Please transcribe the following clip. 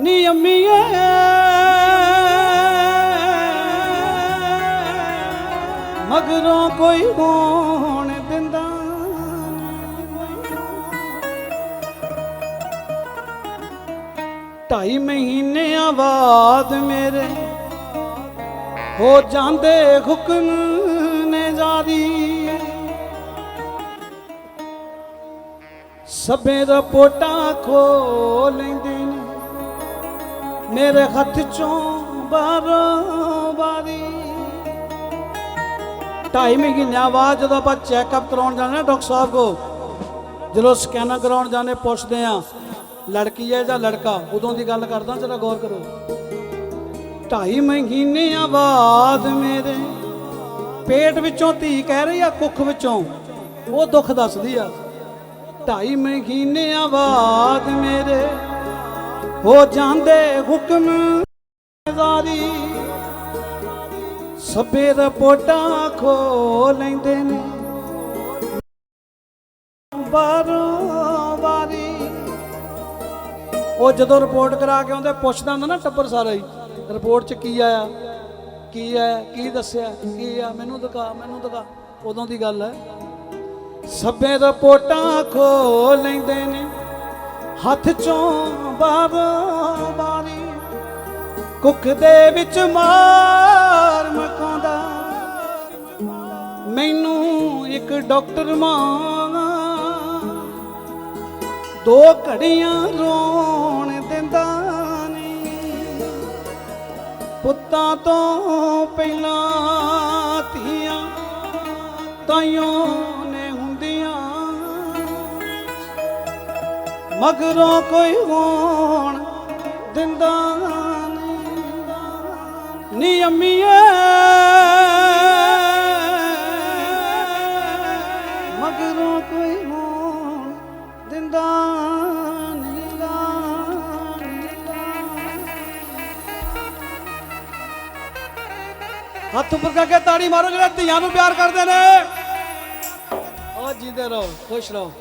ਨੀ ਅੰਮੀਏ ਮਗਰੋਂ ਕੋਈ ਹੋਣ ਦਿੰਦਾ ਢਾਈ ਮਹੀਨਿਆਂ ਬਾਅਦ ਮੇਰੇ ਹੋ ਜਾਂਦੇ ਹੁਕਮ ਨੇ ਜਾਰੀ। ਸਭੇ ਦਾ ਪੋਟਾ ਖੋ ਲੈਂਦੇ ਮੇਰੇ ਹੱਥ ਚੋਂ ਬਾਰੋ ਬਾਰੀ ਢਾਈ ਮਹੀਨਿਆਂ ਬਾਅਦ ਜਦੋਂ ਆਪਾਂ ਚੈੱਕਅਪ ਕਰਾਉਣ ਜਾਂਦੇ ਨਾ ਡਾਕਟਰ ਸਾਹਿਬ ਕੋ ਜਦੋਂ ਸਕੈਨਰ ਕਰਾਉਣ ਜਾਂਦੇ ਪੁੱਛਦੇ ਆ ਲੜਕੀ ਹੈ ਜਾਂ ਲੜਕਾ, ਉਦੋਂ ਦੀ ਗੱਲ ਕਰਦਾ ਜਰਾ ਗੌਰ ਕਰੋ। ਢਾਈ ਮਹੀਨਿਆਂ ਬਾਅਦ ਮੇਰੇ ਪੇਟ ਵਿੱਚੋਂ ਧੀ ਕਹਿ ਰਹੀ ਆ, ਕੁੱਖ ਵਿੱਚੋਂ, ਉਹ ਦੁੱਖ ਦੱਸਦੀ ਆ। ਢਾਈ ਮਹੀਨਿਆਂ ਬਾਅਦ ਮੇਰੇ ਹੋ ਜਾਂਦੇ ਹੁਕਮ ਜ਼ਾਰੀ। ਸਭੇ ਰਿਪੋਰਟਾਂ ਖੋ ਲੈਂਦੇ ਨੇ। ਬਾਰੋ ਬਾਰੀ ਉਹ ਜਦੋਂ ਰਿਪੋਰਟ ਕਰਾ ਕੇ ਆਉਂਦੇ, ਪੁੱਛਦਾ ਹੁੰਦਾ ਨਾ ਟੱਬਰ ਸਾਰਾ ਹੀ, ਰਿਪੋਰਟ 'ਚ ਕੀ ਆਇਆ? ਕੀ ਆਇਆ? ਕੀ ਦੱਸਿਆ? ਕੀ ਆ? ਮੈਨੂੰ ਦਿਖਾ ਮੈਨੂੰ ਦਿਖਾ। ਉਦੋਂ ਦੀ ਗੱਲ ਹੈ। ਸਭੇ ਰਿਪੋਰਟਾਂ ਖੋ ਲੈਂਦੇ ਨੇ। ਹੱਥ ਚੋਂ ਬਾਰੋ ਬਾਰੀ ਕੁੱਖ ਦੇ ਵਿੱਚ ਮਾਰ ਮਕਾਉਂਦਾ ਮੈਨੂੰ ਇੱਕ ਡਾਕਟਰ ਮਾਂ ਦੋ ਘੜੀਆਂ ਰੋਣ ਦਿੰਦਾ ਨਹੀਂ। ਪੁੱਤਾਂ ਤੋਂ ਪਹਿਲਾਂ ਧੀਆਂ ਤਾਈਓ ਮਗਰੋਂ ਕੋਈ ਹੋਣ ਦਿੰਦਾ ਨਹੀਂ। ਨੀ ਅੰਮੀਏ ਮਗਰੋਂ ਕੋਈ ਹੋਣ ਦਿੰਦਾ ਨਹੀਂ। ਲਾ ਹੱਥ ਉੱਪਰ ਕਰਕੇ ਤਾੜੀ ਮਾਰੋ ਜਿਹੜੇ ਧੀਆਂ ਨੂੰ ਪਿਆਰ ਕਰਦੇ ਨੇ। ਆ ਜਿੰਦੇ ਰਹੋ, ਖੁਸ਼ ਰਹੋ।